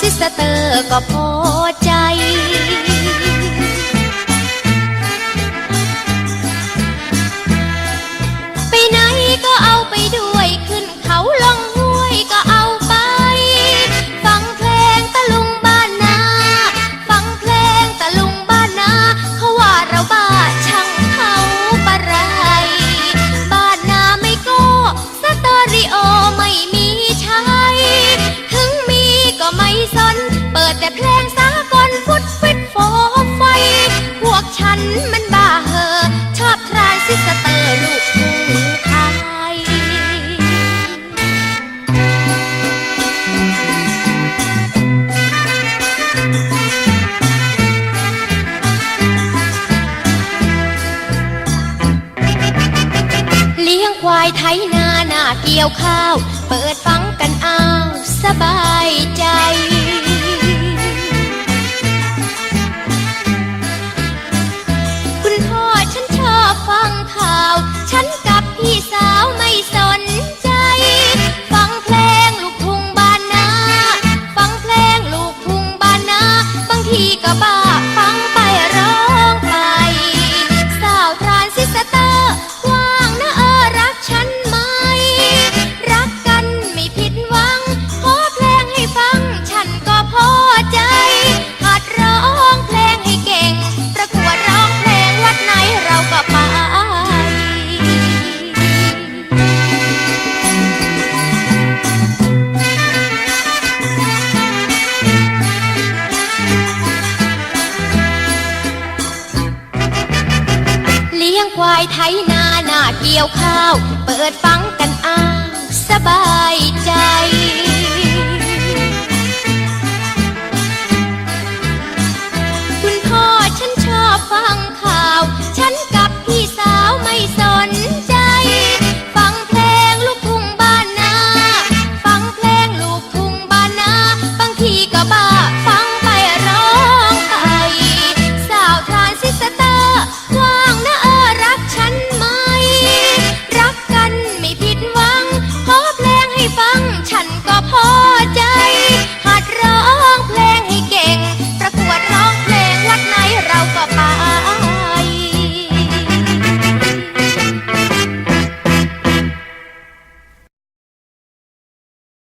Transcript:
ซิสเตอร์ก็พอ ไทยนาหน้าเกี่ยวข้าว เปิดฟังกันายไถนาหน้าเกี่ยวข้าว เปิดฟังกันอ้างสบายใจ